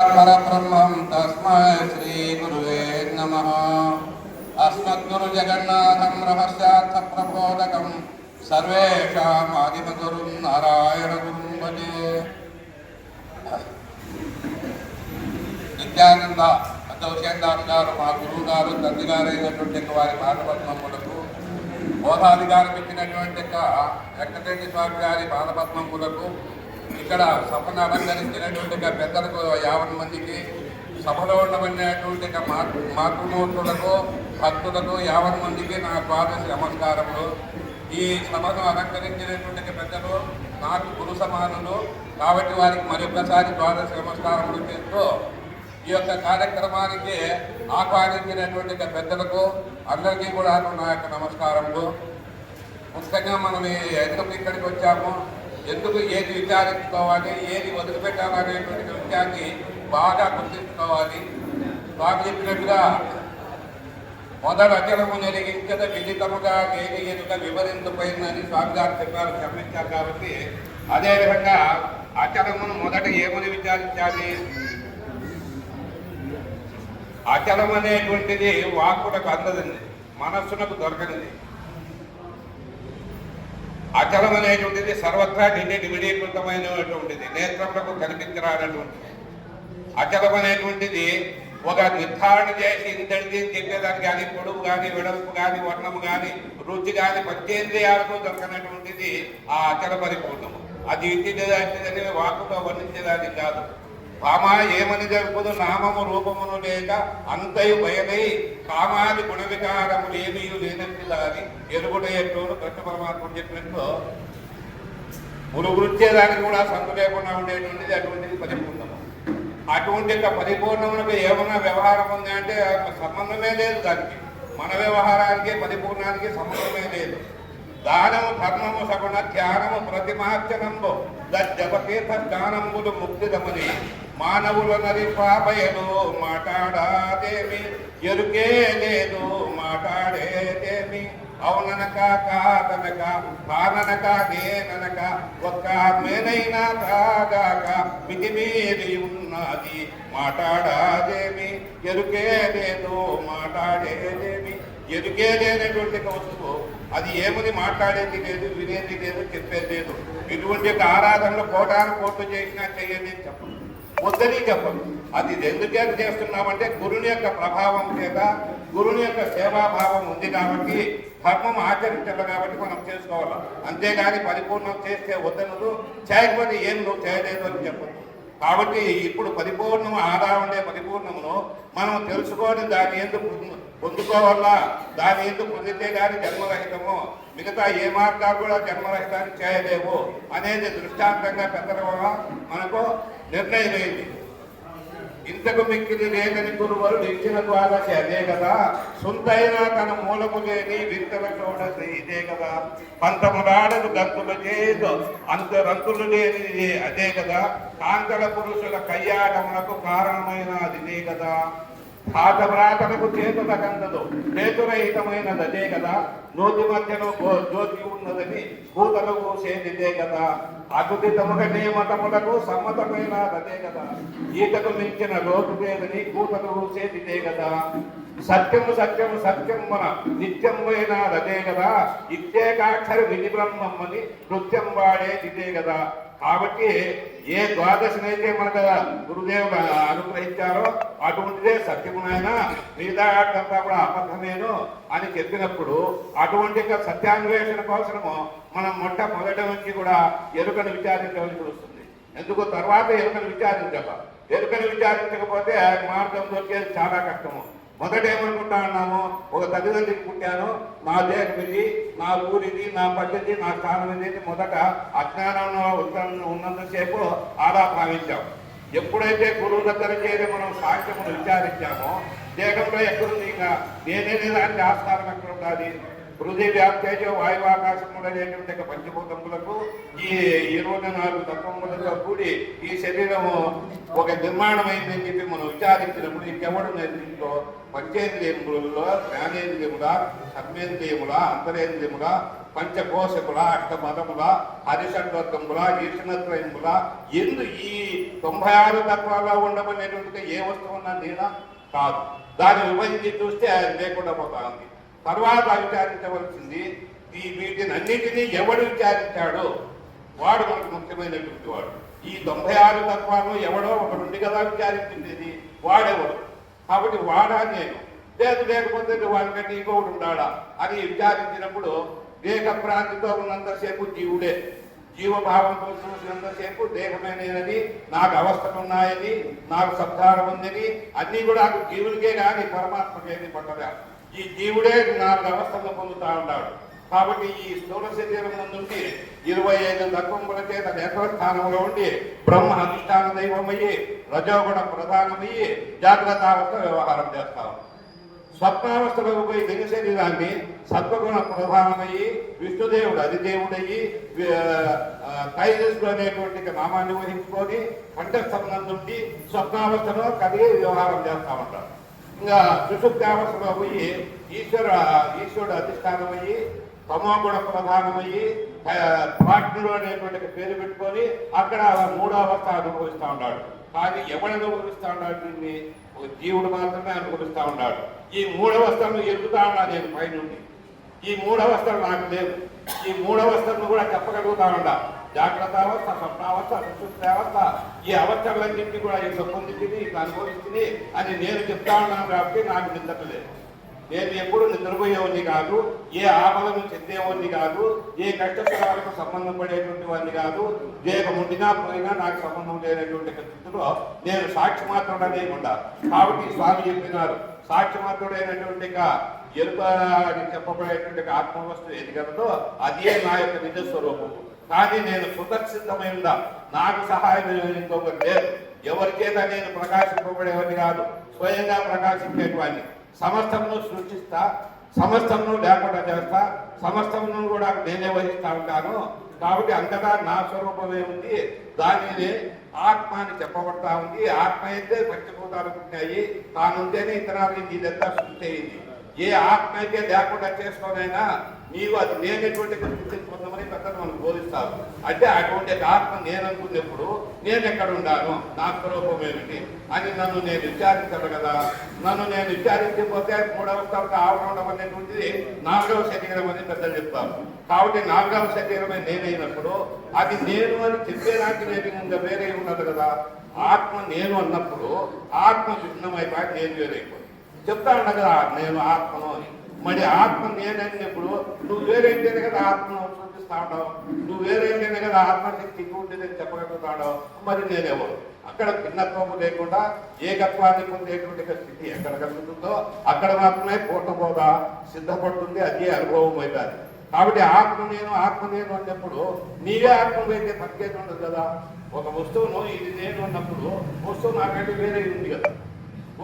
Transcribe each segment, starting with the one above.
పరబ్రహ్మం తస్మై శ్రీ గురువే నమ. అస్మద్గురు జగన్నాథం రహస్యార్థ ప్రబోధకం. సర్వేషామాదిమగురుం నారాయణ గురుం భజే. నిత్యానంద అద్దవసేందాస్ గారు మా గురువు గారు తండ్రి గారైనటువంటి వారి బాలపద్మములకు బోధాధికారం ఇచ్చినటువంటి యొక్క వెంకటరెడ్డి స్వామి గారి బాలపద్మములకు ఇక్కడ సభను అలంకరించినటువంటి పెద్దలకు యాభై మందికి సభలో ఉండబడినటువంటి మా మాతృ మాతృమూర్తులకు భక్తులకు యాభై మందికి నా ద్వాదశ నమస్కారములు. ఈ సభను అలంకరించినటువంటి పెద్దలు నాకు గురు సమానులు కాబట్టి వారికి మరొకసారి ద్వాదశ నమస్కారములు చేస్తూ ఈ యొక్క కార్యక్రమానికి ఆహ్వానించినటువంటి పెద్దలకు అందరికీ కూడా నా యొక్క నమస్కారములు. ముఖ్యంగా మనం ఈ- ఎందుకు ఇక్కడికి వచ్చాము. ఎందుకు ఏది విచారించుకోవాలి ఏది వదిలిపెట్టాలనేటువంటి విషయాన్ని బాగా గుర్తించుకోవాలి. స్వామి చెప్పినట్టుగా మొదట అచలము నెరిగించద విదితముగా లేని ఎదుక వివరించబోయిందని స్వామి గారు చెప్పారు గమనించారు కాబట్టి అదేవిధంగా అచలమును మొదట ఏమని విచారించాలి? అచలం అనేటువంటిది వాక్కులకు అందదండి మనస్సునకు దొరకనిది. అచలం అనేటువంటిది సర్వత్రా నిండి నేత్రములకు కనిపించరానటువంటిది అచలం అనేటువంటిది ఒక నిర్ధారణ చేసి ఇంతటిది అని చెప్పేదానికి కానీ పొడుగు కానీ వెడల్పు కానీ వర్ణము కానీ రుచి కానీ పంచేంద్రియాలతో దొరకనటువంటిది ఆ అచల పరిపూర్ణము. అది ఇంటిదని వాక్కుతో వర్ణించేదానికి కాదు. కామా ఏమని జరుపుదు? నామము రూపమును లేక అంతయు భయమై కామాది గుణ వికారములు ఏమీ లేనట్టు దాని ఎరుగుట ఎట్లు కృష్ణ పరమాత్ముడు చెప్పినట్టు మురుగుచ్చేదానికి కూడా సంతు లేకుండా ఉండేటువంటిది అటువంటిది పరిపూర్ణము. అటువంటి యొక్క పరిపూర్ణమునకు ఏమన్నా వ్యవహారం ఉంది అంటే సంబంధమే లేదు దానికి. మన వ్యవహారానికి పరిపూర్ణానికి సంబంధమే లేదు. దానము ధర్మము సగుణ ధ్యానము ప్రతిమార్చనంబు జపతీర్థ జ్ఞానంబులు ముక్తిదమని మానవుల పాపయను మాట్లాడాదేమి ఎరుకే లేదు మాట్లాడేదేమి అవుననక కాదనక కాననక నేననక ఒక్క మేనైనా కాగాక మితిమీరి ఉన్నది. మాట్లాడాదేమి ఎరుకే లేదు మాట్లాడేదేమి ఎరుకే లేనటువంటి వస్తువు అది ఏమని మాట్లాడేది లేదు వినేది లేదు చెప్పేది లేదు. ఇటువంటి ఆరాధనలు కోటాను కోట్లు చేసినా చేయండి చెప్పండి వద్దని చెప్పదు అది ఎందుచేత చేస్తున్నామంటే గురుని యొక్క ప్రభావం చేత గురుని యొక్క సేవాభావం ఉంది కాబట్టి ధర్మం ఆచరించాలి కాబట్టి మనం చేసుకోవాలి. అంతేగాని పరిపూర్ణం చేస్తే వద్దనదు చేయకపోతే ఏం నువ్వు చేయలేదు అని చెప్పదు కాబట్టి ఇప్పుడు పరిపూర్ణము ఆదా ఉండే పరిపూర్ణమును మనం తెలుసుకొని దాని ఎందుకు పొందుకోవాలా? దాని ఎందుకు పొందితే కానీ జన్మరహితము మిగతా ఏ మార్గాలు కూడా జన్మరహితాన్ని చేయలేవు అనేది దృష్టాంతంగా పెద్దల వల్ల మనకు నిర్ణయమైంది. ఇంతకు మిక్కిలి లేదని గురువరు ఇచ్చిన ద్వాదశి అదే కదా. సొంతైన తన మూలము లేని వింతల చోడసి ఇదే కదా. పంతములాడలు గంతులు చేయదు అంత రంతులు లేని అదే కదా. కాంతల పురుషుల కయ్యాటములకు కారణమైన అది ఇదే కదా. పాత వ్రాతలకు చేతుల కందదు చేతురహితమైనది అదే కదా. నోటి మధ్యలో జ్యోతి ఉన్నదని కూతలకు పోసేదిదే కదా. అతుదితముగనే మతములకు సమ్మతమైన అదే కదా. ఈతకు మించిన లోటు లేదని కూతలకు పోసేదిదే కదా. సత్యము సత్యము సత్యం మన నిత్యం పోయిన అదే కదా. ఇత్యేకాక్షర విధి బ్రహ్మమ్మని నృత్యం వాడే ఇదే కదా. కాబట్టి ఏ ద్వాదశనైతే మనకు గురుదేవుడు అనుగ్రహించారో అటువంటిదే సత్యమునైనా మిగతా అంతా కూడా అబద్ధమేను అని చెప్పినప్పుడు అటువంటి సత్యాన్వేషణ కోసము మనం మొట్టమొదటి నుంచి కూడా ఎరుకను విచారించవలసి వస్తుంది. ఎందుకు తర్వాత ఎరుకను విచారించాల ఎరుకను విచారించకపోతే మార్గం దొరికేది చాలా కష్టము. మొదట ఏమనుకుంటా ఉన్నాము ఒక తల్లిదండ్రికి పుట్టాను నా దేశం ఇది నా ఊరిది నా పద్ధతి నా స్థానం ఇది మొదట అజ్ఞానంలో ఉన్నంతసేపు ఆరా భావించాం. ఎప్పుడైతే గురువు దగ్గర చేరి మనం సాంఖ్యమును విచారించామో దేహంలో ఎక్కడుంది ఇంకా? నేనే దానికి ఆస్కారం ఎక్కడ ఉండాలి? హృదయ వ్యాప్తేజో వాయువాకాశములు అనేటువంటి పంచభూతములకు ఈ ఇరవై నాలుగు తత్వములతో కూడి ఈ శరీరము ఒక నిర్మాణమైందని చెప్పి మనం విచారించినప్పుడు ఇంకెవడు దీంట్లో పంచేంద్రియములలో జ్ఞానేంద్రియముల కర్మేంద్రియముల అంతరేంద్రియముల పంచకోశముల అష్టమదముల హరిషడ్వర్గముల ఈషణత్రయముల ఎందు ఈ తొంభై ఆరు తత్వాల్లో ఉండమనేటువంటి ఏ వస్తువున్నా నేనా కాదు. దాన్ని విభజించి చూస్తే అది లేకుండా పోతా ఉంది. తర్వాత విచారించవలసింది. ఈ వీటిని అన్నిటినీ ఎవడు విచారించాడో? వాడు మనకు ముఖ్యమైనటువంటి వాడు. ఈ తొంభై ఆరు తత్వాలు ఎవడో ఒకడుండి కదా విచారించింది వాడెవడు? కాబట్టి వాడా నేను. లేదు లేకపోతే వాడికంటే ఇంకొకటి ఉండాడా అని విచారించినప్పుడు దేహ ప్రాంతితో ఉన్నంతసేపు జీవుడే. జీవభావంతో చూసినంతసేపు దేహమే నేనని నాకు అవస్థలు ఉన్నాయని నాకు సంసారం ఉందని అన్నీ కూడా నాకు జీవునికే కానీ పరమాత్మకేది పట్టలేదు ఈ జీవుడే నాలుగు అవస్థలను పొందుతా ఉన్నాడు. కాబట్టి ఈ స్థూల శరీరం నుండి ఇరవై ఐదు తత్వముల చేత స్థానంలో ఉండి బ్రహ్మ అధిష్టాన దైవమయ్యి రజోగుణ ప్రధానమయ్యి జాగ్రత్త అవస్థ వ్యవహారం చేస్తాం స్వప్నావస్థలో పోయి దిగ శరీరాన్ని సత్వగుణ ప్రధానమయ్యి విష్ణుదేవుడు అధిదేవుడయ్యి తైజస్సు అనేటువంటి నామాన్ని వహించుకొని కంఠస్థం నుండి స్వప్నావస్థలో కలిగి వ్యవహారం చేస్తా ఉంటారు ఇంకా సుషుప్తావస్థలో పోయి ఈశ్వర ఈశ్వరుడు అధిష్టానమయ్యి తమోగుణ ప్రధానమయ్యి ప్రాజ్ఞుడు అనేటువంటి పేరు పెట్టుకొని అక్కడ మూడో అవస్థ అనుభవిస్తూ ఉన్నాడు. కానీ ఎవడు అనుభవిస్తూ ఉన్నాడు దీన్ని ఒక జీవుడు మాత్రమే అనుభవిస్తూ ఉన్నాడు. ఈ మూడవస్థను ఎదుగుతా ఉన్నా నేను పైనుండి. ఈ మూడవస్థలు నాకు లేవు. ఈ మూడవస్థను కూడా చెప్పగలుగుతా ఉండా జాగ్రత్త అవస్థ స్వప్నావస్థ సుశుప్తావస్థ ఈ అవస్థలన్నింటినీ కూడా ఈ సంబంధించింది ఇట్లా అనుభవించింది అని నేను చెప్తా ఉన్నాను కాబట్టి నాకు నిద్రలేదు నేను ఎప్పుడు నిద్రపోయేవాడిని కాదు ఏ ఆపదను చెందేవాడిని కాదు ఏ కష్టసుఖాలకు సంబంధం పడేటువంటి వాడిని కాదు దేహం ఉండినా పోయినా నాకు సంబంధం లేనటువంటి స్థితిలో నేను సాక్షి మాత్రమే ఉండా. కాబట్టి స్వామి చెప్పినారు సాక్షి మాత్రుడైనటువంటి ఎరుక అని చెప్పబడేటువంటి ఆత్మవస్తు ఏది కలదో అదే నా యొక్క నిజ స్వరూపం కానీ నేను సుదర్శితమై ఉందా నాకు సహాయం ఇంకొకటి లేదు. ఎవరి నేను ప్రకాశింపబడేవాడిని కాదు స్వయంగా ప్రకాశించేటువంటి సమస్తమును సృష్టిస్తా సమస్తమును లేకుండా చేస్తా సమస్తమును కూడా నేనే వహిస్తా ఉంటాను. కాబట్టి అంతటా నా స్వరూపమే ఉంది. దానిని ఆత్మ అని చెప్పబడతా ఉంది. ఆత్మ అయితే పచ్చిపోతానుకుంటున్నాయి తానుంటేనే ఇతరాలు ఇదంతా సృష్టి అయింది? ఏ ఆత్మ అయితే లేకుండా చేసుకోనైనా నీవు అది నేనటువంటి స్థితిని పొందమని మనం బోధిస్తారు. అంటే అటువంటి ఆత్మ నేను అనుకున్నప్పుడు నేను ఎక్కడ ఉండాను? నా స్వరూపం ఏమిటి అని నన్ను నేను విచారించాలి కదా. నన్ను నేను విచారించకపోతే మూడవ స్థాయికి ఆవరణం అనేటువంటిది నాలుగవ శరీరం అని పెద్దలు చెప్తాను కాబట్టి నాలుగవ శరీరమే నేనైనప్పుడు అది నేను అని చెప్పేదానికి నేను ఇంకా వేరే ఉన్నది కదా. ఆత్మ నేను అన్నప్పుడు ఆత్మ భిన్నమైపోయి నేను వేరైపోయి. చెప్తా ఉండదు కదా నేను ఆత్మను అని. మరి ఆత్మ నేనన్నప్పుడు నువ్వు వేరైతేనే కదా ఆత్మను చూపిస్తా ఉంటావు నువ్వు వేరైతేనే కదా ఆత్మశక్తి ఉంటుందని చెప్పగలుగుతాడో మరి నేనెవరు అక్కడ భిన్నత్వము లేకుండా ఏకత్వాన్ని పొందేటువంటి స్థితి ఎక్కడ కలుగుతుందో అక్కడ మాత్రమే పూర్ణబోధ సిద్ధపడుతుంది. అదే అనుభవం అవుతుంది కాబట్టి ఆత్మ నేను ఆత్మ నేను అన్నప్పుడు నీవే ఆత్మవైతే పక్కేది ఉండదు కదా. ఒక వస్తువును ఇది నేను అన్నప్పుడు వస్తువు నాకంటే వేరే ఉంది కదా.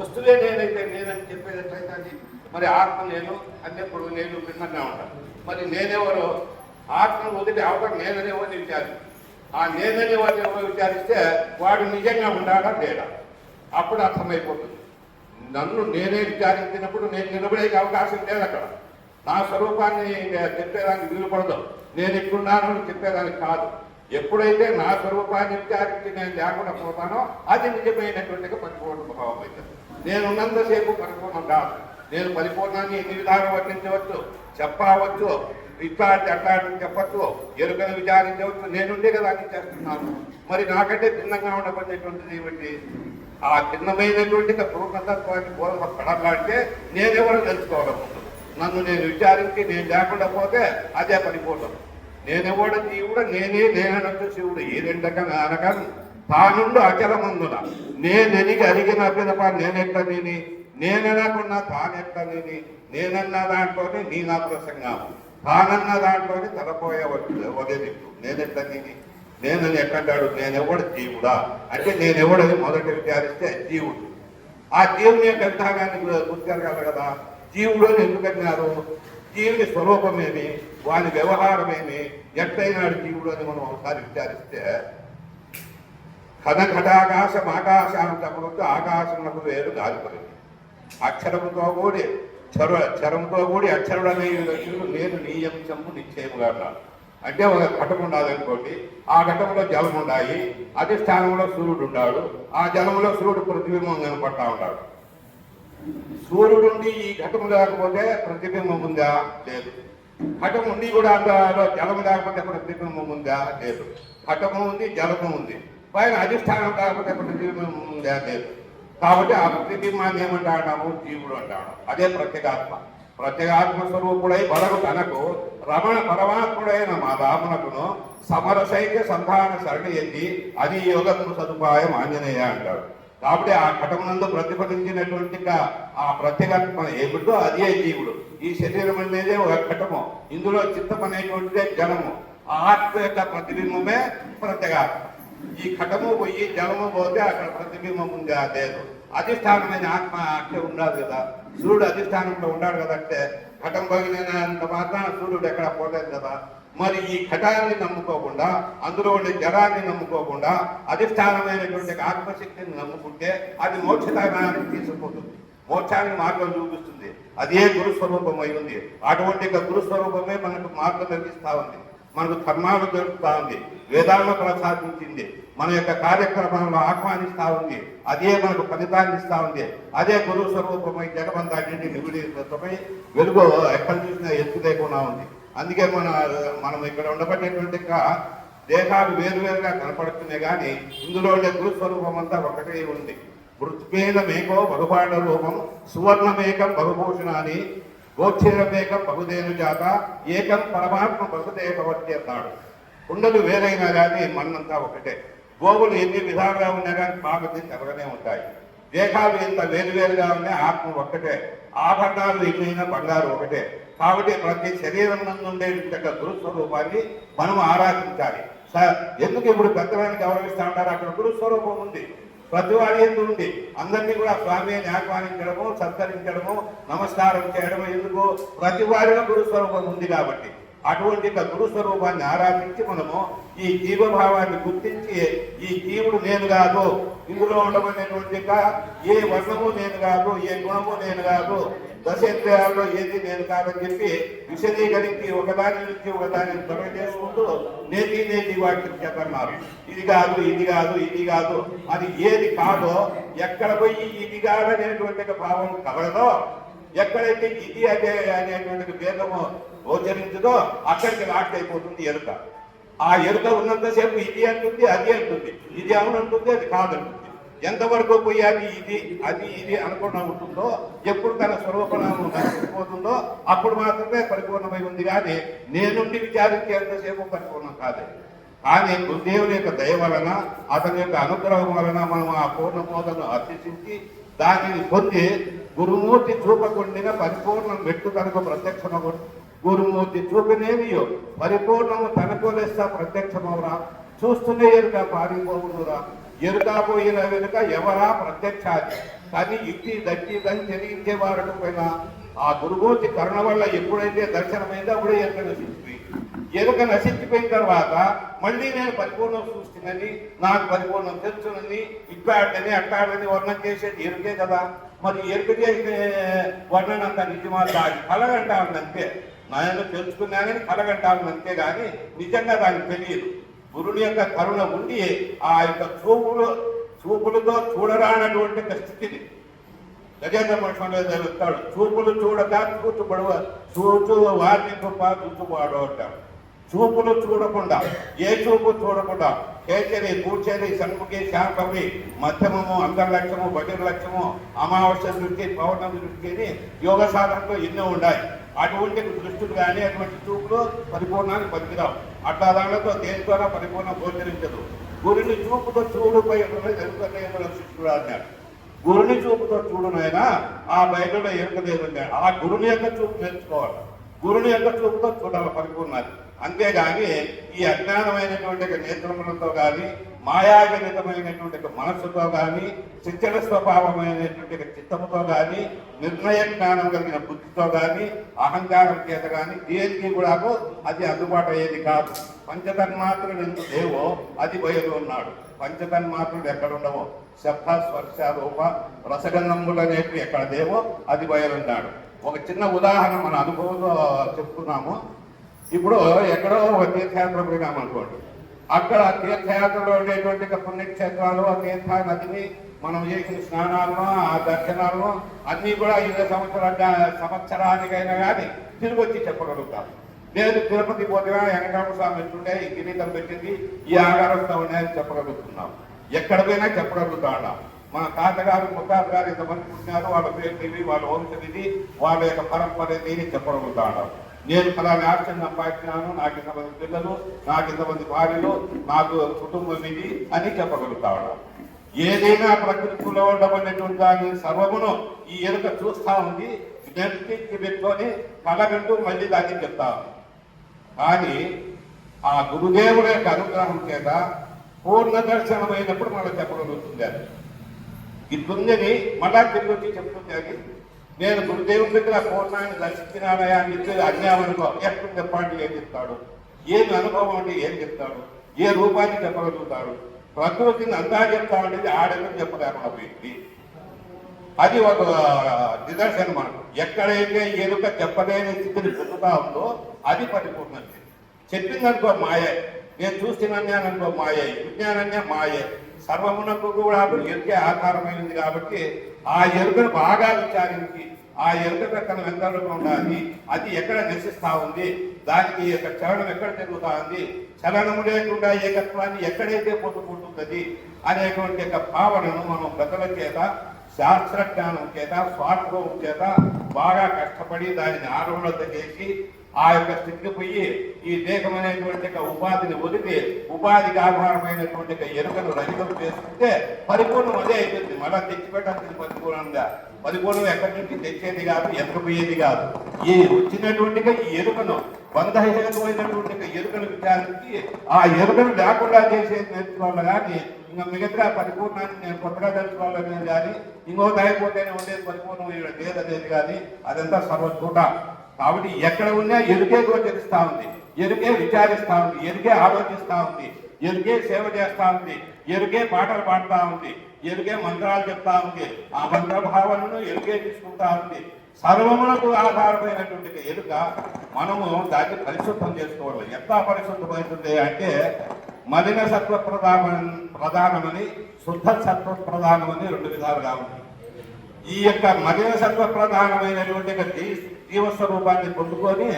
వస్తువే నేనైతే నేనని చెప్పేది ఎట్లయితే అది? మరి ఆత్మ నేను అన్నప్పుడు నేను భిన్నంగా ఉంటాను. మరి నేనెవరో? ఆత్మను వదిలి అవతల నేననేవాడిని విచారి ఆ నేననేవాడిని ఎవరో విచారిస్తే వాడు నిజంగా ఉండాలా లేడా? అప్పుడు అర్థమైపోతుంది. నన్ను నేనే విచారించినప్పుడు నేను నిలబడే అవకాశం లేదు అక్కడ. నా స్వరూపాన్ని చెప్పేదానికి వీలుపడదు నేను ఇక్కడున్నాను చెప్పేదానికి కాదు. ఎప్పుడైతే నా స్వరూపాన్ని విచారించి నేను లేకుండా పోతానో అది నిజమైనటువంటి పరిపూర్ణ భావం అవుతుంది నేను ఉన్నంతసేపు పరిపూర్ణం కాదు నేను పరిపూర్ణాన్ని ఎన్ని విధాలు వర్ణించవచ్చు చెప్పవచ్చు ఇట్లాంటి అట్లాంటి చెప్పచ్చు ఎరుకను విచారించవచ్చు. నేనుండే కదా అని చేస్తున్నాను. మరి నాకంటే భిన్నంగా ఉండబడేటువంటిది ఏమిటి? ఆ భిన్నమైనటువంటి పూర్ణతత్వాన్ని బోధపడాలంటే నేనెవరో తెలుసుకోవడం నన్ను నేను విచారించి నేను లేకుండా పోతే అదే పరిపూర్ణం. నేనెవడ జీవుడు నేనే నేనంత శివుడు. ఈ రెండక అనగా తానుండు అచలమందున. నేనెనిగి అరిగిన పిదప నేనెట్ట నేని? నేననకున్నా తానెట్ట నేనన్న దాంట్లోనే నీ నా ప్రసంగం తానన్న దాంట్లోనే తలపోయే ఒకే నేనెట్ట నేని నేనని ఎక్కడాడు నేనెవడు జీవుడా? అంటే నేనెవడని మొదట విచారిస్తే జీవుడు. ఆ జీవుని యొక్క విధానాన్ని గుర్తిరగలరు కదా. జీవుడు అని ఎందుకన్నారు జీవుని స్వరూపమేమి వాని వ్యవహారమేమి ఎట్లయినాడు జీవుడు అని మనం ఒకసారి విచారిస్తే ఘనఘటాకాశం ఆకాశాంతములకు ఆకాశములకు వేరు గాలిపోయింది అక్షరముతో కూడి చరు చరముతో కూడి అక్షరుడనే నేను నీయంశము నిశ్చయముగా అన్నాడు అంటే ఒక ఘటం ఉండాలనుకోండి ఆ ఘటంలో జలం ఉండాలి అధిష్టానంలో సూర్యుడు ఉన్నాడు ఆ జలంలో సూర్యుడు ప్రతిబింబం కనపడతా ఉన్నాడు. సూర్యుడుండి ఈ ఘటము లేకపోతే ప్రతిబింబం ఉందా? లేదు. ఘటం ఉండి కూడా అందులో జలము లేకపోతే ప్రతిబింబం ఉందా? లేదు. ఘటము ఉంది జలము ఉంది. పైన అధిష్టానం కాకపోతే ప్రతిబింబం ఉందా? లేదు. కాబట్టి ఆ ప్రతిబింబాన్ని ఏమంటాడాము? జీవుడు అంటాడు. అదే ప్రత్యేగాత్మ. ప్రత్యేగాత్మ స్వరూపుడై వరకు తనకు రమణ పరమాత్ముడైన మా రామునకును సమరసైక్య సంధాన సరణి ఎత్తి అది యోగత్మ సదుపాయం ఆంజనేయ అంటాడు. కాబట్టి ఆ ఘటమునందు ప్రతిఫలించినటువంటి ఆ ప్రత్యేగాత్మ ఏమిటో అదే జీవుడు. ఈ శరీరం అనేది ఒక ఘటము. ఇందులో చిత్తం అనేటువంటిదే జనము. ఆ ఆత్మ యొక్క ప్రతిబింబమే ప్రత్యేగాత్మ. ఈ ఘటము పోయి జలము పోతే అక్కడ ప్రతిబింబం ఉంది ఆ లేదు అధిష్టానమైన ఆత్మ అట్టే ఉండాలి కదా. సూర్యుడు అధిష్టానంలో ఉన్నాడు కదా అంటే ఘటం పోయినంత మాత్రాన సూర్యుడు ఎక్కడ పోలేదు కదా. మరి ఈ ఘటాన్ని నమ్ముకోకుండా అందులో ఉండే జలాన్ని నమ్ముకోకుండా అధిష్టానమైనటువంటి ఆత్మశక్తిని నమ్ముకుంటే అది మోక్షదానానికి తీసుకుపోతుంది. మోక్షానికి మార్గం చూపిస్తుంది. అదే గురుస్వరూపం అయి ఉంది? అటువంటి గురుస్వరూపమే మనకు మార్గం లభిస్తా ఉంది. మనకు ధర్మాలు దొరుకుతా ఉంది. వేదాల్లో ప్రసాదించింది మన యొక్క కార్యక్రమంలో ఆహ్వానిస్తా ఉంది. అదే మనకు ఫలితాన్ని ఇస్తా ఉంది. అదే గురు స్వరూపమై జగబంధాన్ని నిగుడి స్వరూపమై వెలుగు ఎక్కడ చూసినా ఎత్తు లేకుండా ఉంది. అందుకే మన మనం ఇక్కడ ఉండబడేటువంటి దేహాలు వేరువేరుగా కనపడుతున్నాయి కానీ ఇందులో ఉండే గురు స్వరూపం అంతా ఒకటే ఉంది. మృత్పేదమేకో బహుపాండ రూపం సువర్ణమేకం అని గోక్షీరమేకం బహుదేను జాత ఏకం పరమాత్మ బహుదేవవర్తి అన్నాడు కుండలు వేరైనా కానీ మన్నంతా ఒకటే. గోవులు ఎన్ని విధాలుగా ఉన్నా కానీ పాపతి తెరగనే ఉంటాయి. దేహాలు ఎంత వేరువేరుగా ఉన్నా ఆత్మ ఒక్కటే. ఆభరణాలు ఎన్నైనా బంగారు ఒకటే. కాబట్టి ప్రతి శరీరం నుండే ఉండే గురుస్వరూపాన్ని మనం ఆరాధించాలి. సార్ ఎందుకు ఇప్పుడు పెద్దవానికి గౌరవిస్తా ఉంటారు? అక్కడ గురుస్వరూపం ఉంది. ప్రతి వాడి ఎందు ఉండి అందరినీ కూడా స్వామి అని ఆహ్వానించడము సత్కరించడము నమస్కారం చేయడము ఎందుకు ప్రతి వారిలో గురుస్వరూపం ఉంది కాబట్టి. అటువంటి యొక్క గురు స్వరూపాన్ని ఆరాధించి మనము ఈ జీవభావాన్ని గుర్తించి ఈ జీవుడు నేను కాదు ఇందులో ఉండమనేటువంటి ఏ వర్ణము నేను కాదు ఏ గుణము నేను కాదు దశేంద్రియాల్లో ఏది నేను కాదని చెప్పి విశదీకరించి ఒకదాని నుంచి ఒకదానిని తొలగ చేసుకుంటూ నేతి నేతి వాటికి చెప్పన్నారు. ఇది కాదు ఇది కాదు ఇది కాదు. అది ఏది కాదో ఎక్కడ పోయి ఇది కాదనేటువంటి భావం కలగదో ఎక్కడైతే ఇది అదే అనేటువంటి భేదము గోచరించదో అక్కడికి లాక్ అయిపోతుంది ఎరుక ఆ ఎరుక ఉన్నంతసేపు ఇది అంటుంది అది అంటుంది. ఇది అవునంటుంది అది కాదంటుంది ఎంతవరకు పోయి అది ఇది అది ఇది అనుకుండా ఉంటుందో ఎప్పుడు తన స్వరూపనామం నశించిపోతుందో అప్పుడు మాత్రమే పరిపూర్ణమై ఉంది. కానీ నేనుండి విచారించేంతసేపు పరిపూర్ణం కాదు. కానీ గురుదేవుని యొక్క దయ వలన అతని యొక్క అనుగ్రహం వలన మనం ఆ పూర్ణమోదను అభ్యసించి దానిని పొంది గురుమూర్తి చూపకుండిన పరిపూర్ణం మెట్టు తనకు ప్రత్యక్షమగు గురుమూర్తి చూపినేమియో? పరిపూర్ణము తనకోలేస్తా ప్రత్యక్షమవురా. చూస్తూనే ఎరుక పారిపోవునురా. ఎరుకా పోయిన వెనుక ఎవరా ప్రత్యక్షాది? కానీ ఇట్టి దట్టి దని తెలియించే వారికి ఆ గురుమూర్తి కరుణ వల్ల ఎప్పుడైతే దర్శనమైందో అప్పుడే ఎరుక నశించిపోయింది. ఎరుక నశించిపోయిన తర్వాత మళ్ళీ నేను పరిపూర్ణం చూస్తుందని నాకు పరిపూర్ణం తెలుసునని ఇట్లాడని అట్లాడని వర్ణం చేసేది ఎరుకే కదా. మరి ఎరుక చేసే వర్ణన అంత నిజమా? దాని కలగంటా అంతే నాయన తెలుసుకున్నానని కలగంటాను ఉంది అంతే కానీ నిజంగా దానికి తెలియదు. గురుని యొక్క కరుణ ఉండి ఆ యొక్క చూపులు చూపులతో చూడరానటువంటి స్థితిని గజేంద్ర మఠంలో చదువుతాడు చూపులు చూడక చూచుబడవ చూచు వారిని గొప్ప చూచువాడు అంటాడు. చూపులు చూడకుండా ఏ చూపు చూడకుండా కేచరి కూర్చరి షణ్ముఖి శాంతవి మధ్యమము అంతర్లక్ష్యము బహిర్లక్ష్యము అమావాస్య దృష్టి పౌర్ణమి దృష్టిని యోగ సాధనలో ఎన్నో ఉన్నాయి. అటువంటి దృష్టిలు కానీ అటువంటి చూపులు పరిపూర్ణానికి పనికిరావు అట్లా దానితో ద్వారా పరిపూర్ణ గోచరించదు? గురిని చూపుతో చూడుపై శిష్యుడు అన్నాడు గురుని చూపుతో చూడు ఆ బయటలో ఎరకలేదు ఆ గురుని యొక్క చూపు నేర్చుకోవాలి. గురుని యొక్క చూపుతో చూడాలి పరిపూర్ణాన్ని. అంతేగాని ఈ అజ్ఞానమైనటువంటి నేత్రములతో కానీ మాయాజనితమైనటువంటి మనస్సుతో కానీ శిక్షణ స్వభావమైనటువంటి చిత్తముతో కానీ నిర్ణయ జ్ఞానం కలిగిన బుద్ధితో కానీ అహంకారం చేత కానీ దేనికి కూడా అది అందుబాటు అయ్యేది కాదు. పంచతన్మాత్రుడు ఎందుకు దేవో అది బయలు ఉన్నాడు. పంచతన్మాత్రుడు ఎక్కడ ఉండవో? శబ్ద స్పర్శ రూప రసగంధములు అనేవి ఎక్కడ దేవో అది బయలున్నాడు ఒక చిన్న ఉదాహరణ మన అనుభవంలో చెప్తున్నాము. ఇప్పుడు ఎక్కడో ఒక తీర్థయాత్ర పోయినాం అనుకోండి అక్కడ తీర్థయాత్రలో ఉండేటువంటి పుణ్యక్షేత్రాలు ఆ తీర్థ నదిని మనం చేసిన స్నానాలను ఆ దర్శనాలను అన్నీ కూడా ఇరవై సంవత్సరాల సంవత్సరానికైనా కానీ తిరిగి వచ్చి చెప్పగలుగుతాం. లేదు తిరుపతి పోతే వెంకటరామ స్వామి ఎట్లుండే ఈ కిరీటం పెట్టింది ఈ ఆకారంతో ఉన్నాయని చెప్పగలుగుతున్నాం. ఎక్కడ పోయినా చెప్పగలుగుతాం మన తాతగారు ముత్తాత గారు ఇంతమంది పుట్టినారు వాళ్ళ పేరు ఇది వాళ్ళ వంశం ఇది వాళ్ళ యొక్క పరంపర ఇది చెప్పగలుగుతాం నేను ఫలానా ఆప్షన్ సంపాదించినాను నాకు ఇంతమంది పిల్లలు నాకు ఇంతమంది భార్యలు నాకు కుటుంబం ఇది అని చెప్పగలుగుతాడు ఏదైనా ప్రకృతిలో ఉండబడినటువంటి దాని సర్వమును ఈ ఎరుక చూస్తా ఉంది నెత్తికి పెట్టుకొని కలగంటూ మళ్ళీ దాన్ని చెప్తా కానీ ఆ గురుదేవుల యొక్క అనుగ్రహం చేత పూర్ణ దర్శనమైనప్పుడు మనం చెప్పగలుగుతుంది అది ఉందని మళ్ళా తిరిగి వచ్చి చెప్తుంది అది నేను గురుదేవుని దగ్గర పూర్ణాన్ని దర్శించినానయా అని చెప్పి అనుకో ఎక్కడ చెప్పండి ఏం చెప్తాడు? ఏది అనుభవం అంటే ఏం చెప్తాడు? ఏ రూపాన్ని చెప్పగలుగుతాడు? ప్రకృతిని అంతా చెప్తా ఉండేది చెప్పలేకుండా పోయింది. అది ఒక నిదర్శనం మనకు ఎక్కడైతే ఎరుక చెప్పలేని స్థితిని పొందుతా ఉందో అది పరిపూర్ణ స్థితి చెప్పిందనుకో మాయే. నేను చూస్తున్నాననుకో మాయే. విజ్ఞానన్య మాయే. సర్వమునకు కూడా ఎరుకే ఆధారమైనది కాబట్టి ఆ ఎరుకను బాగా విచారించి ఆ ఎరుక ప్రక్కన వెందరూ ఉండాలి. అది ఎక్కడ నివసిస్తా ఉంది? దానికి యొక్క చలనం ఎక్కడ జరుగుతా ఉంది? చలనము లేకుండా ఏకత్వాన్ని ఎక్కడైతే పొందుకుంటున్నది అనేటువంటి యొక్క భావనను మనం ప్రజల చేత శాస్త్రజ్ఞానం చేత స్వార్థం చేత బాగా కష్టపడి దానిని ఆరోగ్యత చేసి ఆ యొక్క స్థితికి పోయి ఈ దేహం అనేటువంటి ఉపాధిని వదిలి ఉపాధికి ఆధారమైనటువంటి ఎరుకను రహితం చేసుకుంటే పరిపూర్ణం అదే అయిపోతుంది. మళ్ళా తెచ్చిపెట్టాల్సింది పరిపూర్ణంగా పరిపూర్ణం ఎక్కడి నుంచి తెచ్చేది కాదు ఎక్కపోయేది కాదు. ఈ వచ్చినటువంటి ఈ ఎరుకను బంధహీనమైనటువంటి ఎరుకను విచారించి ఆ ఎరుకను లేకుండా చేసేది నేర్చుకోవాలి కానీ ఇంకా మిగతా పరిపూర్ణాన్ని నేను కొత్తగా తెలుసుకోవాలనేది కానీ ఇంకో దాయిపోతేనే ఉండేది పరిపూర్ణం లేదనేది కానీ అదంతా సర్వచూట కాబట్టి ఎక్కడ ఉన్నా ఎరుకే గోచరిస్తా ఉంది. ఎరుకే విచారిస్తా ఉంది. ఎరుకే ఆలోచిస్తా ఉంది. ఎరుకే సేవ చేస్తా ఉంది. ఎరుకే పాటలు పాడుతా ఉంది. ఎరుకే మంత్రాలు చెప్తా ఉంది. ఆ మంత్ర భావనను ఎరుకే తీసుకుంటా ఉంది. సర్వములకు ఆధారమైనటువంటి ఎరుక మనము దాన్ని పరిశుద్ధం చేసుకోవాలి. ఎంత పరిశుద్ధమవుతుంది అంటే మలిన సత్వ ప్రధాన ప్రధానమని శుద్ధ సత్వ ప్రధానమని రెండు విధాలుగా ఉంది ఈ యొక్క మలిన సత్వ ప్రధానమైనటువంటి యొక్క జీవస్వరూపాన్ని పొందుకొని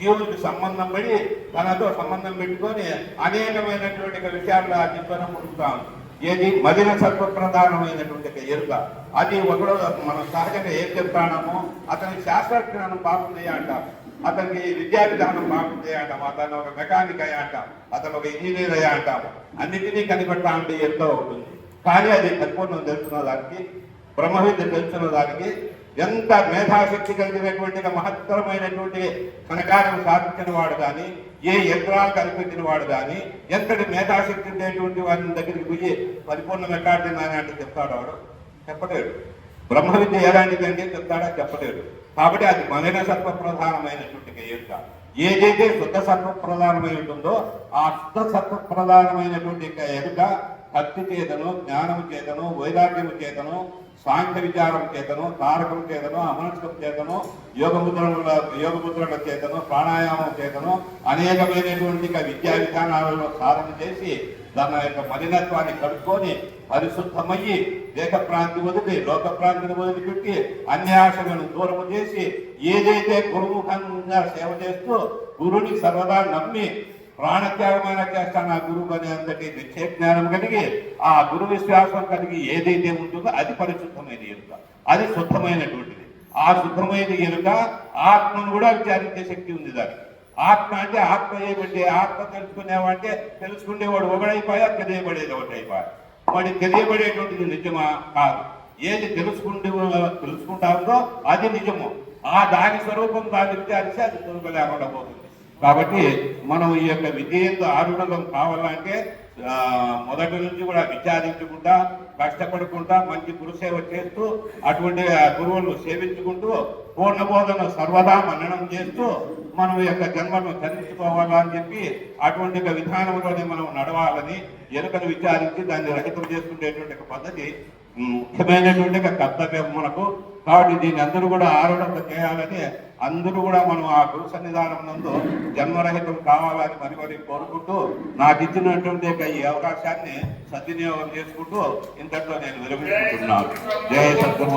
జీవునికి సంబంధం పడి తనతో సంబంధం పెట్టుకొని అనేకమైనటువంటి విషయాల్లో ఆ పొందుతాం ఏది? మదిన సత్వ ప్రధానమైనటువంటి ఎరుక. అది ఒకడో మనం సహజంగా ఏం చెప్తానమో అతనికి శాస్త్రజ్ఞానం బాగుంది అంటాం. అతనికి విద్యా విధానం బాగుంది అంటాం. అతను ఒక మెకానిక్ అయ్యా అంటాం. అతను ఒక ఇంజనీర్ అయ్యా అంటాము అన్నిటినీ కనిపెట్టాలంటే ఎంతో ఉంటుంది. కానీ అది తక్కువ తెలుసుకున్న దానికి బ్రహ్మ విద్య దానికి ఎంత మేధాశక్తి కలిగినటువంటి మహత్తరమైనటువంటి కనకారం సాధించిన వాడు కానీ ఏ యంత్రాలు కల్పించిన వాడు కానీ ఎంతటి మేధాశక్తి ఉండేటువంటి వాడిని దగ్గరికి పోయి పరిపూర్ణం ఎట్టాడుతున్నాను అంటే చెప్తాడు వాడు. చెప్పలేడు. బ్రహ్మ విద్య ఎలాంటిది చెప్తాడా? చెప్పలేడు. కాబట్టి అది మలిన సత్వ ప్రధానమైనటువంటి ఎరుక ఏదైతే శుద్ధ సత్వ ప్రధానమై ఉంటుందో ఆ శుద్ధ సత్వ ప్రధానమైనటువంటి యొక్క ఎరుక భక్తి చేతను జ్ఞానము చేతను వైరాగ్యము చేతను సాంఖ్య విచారం చేతను తారకం చేతను అమనస్కం చేతను యోగముద్రముల యోగముద్రల చేతను ప్రాణాయామం చేతను అనేకమైనటువంటి విద్యా విధానాలలో సాధన చేసి దాని యొక్క మలినత్వాన్ని కలుపుకొని పరిశుద్ధమయ్యి దేశ ప్రాంతి వదిలి లోక ప్రాంతిని వదిలిపెట్టి అన్యాసలను దూరము చేసి ఏదైతే గురుముఖంగా సేవ చేస్తూ గురుని సర్వదా నమ్మి ప్రాణత్యాగమైన చేస్తాను. ఆ గురువు అనే అంతటి నిశ్చయ జ్ఞానం కలిగి ఆ గురు విశ్వాసం కలిగి ఏదైతే ఉంటుందో అది పరిశుద్ధమైన ఎరుక. అది శుద్ధమైనటువంటిది. ఆ శుద్ధమైన ఎరుక ఆత్మను కూడా విచారించే శక్తి ఉంది దానికి. ఆత్మ అంటే ఆత్మ ఏమిటి? ఆత్మ తెలుసుకునేవాడంటే తెలుసుకునేవాడు ఒకడైపోయా తెలియబడేది ఒకటైపోయా. వాడి తెలియబడేటువంటిది నిజమా? కాదు. ఏది తెలుసుకుంటే తెలుసుకుంటా అది నిజము. ఆ దాని స్వరూపం దాని విచారిస్తే అది తెలుగు లేకుండా పోతుంది. కాబట్టి మనం ఈ యొక్క విజయంతో ఆరుణం కావాలంటే మొదటి నుంచి కూడా విచారించుకుంటా కష్టపడకుండా మంచి గురుసేవ చేస్తూ అటువంటి గురువులు గురువులను సేవించుకుంటూ పూర్ణబోధన సర్వదా మననం చేస్తూ మనం ఈ యొక్క జన్మను ధరించుకోవాలా అని చెప్పి అటువంటి విధానంలోనే మనం నడవాలని ఎనుకను విచారించి దాన్ని రహితం చేసుకునేటువంటి పద్ధతి ముఖ్యమైనటువంటి కర్తవ్యం మనకు కాబట్టి దీన్ని అందరూ కూడా ఆరోగ్యంగా చేయాలని అందరూ కూడా మనం ఆ గురు సన్నిధానం నందు జన్మరహితం కావాలని మరి మరి కోరుకుంటూ నాకు ఇచ్చినటువంటి ఈ అవకాశాన్ని సద్వినియోగం చేసుకుంటూ ఇంతట్లో నేను విరమించుకుంటున్నాను. జయ సద్గురు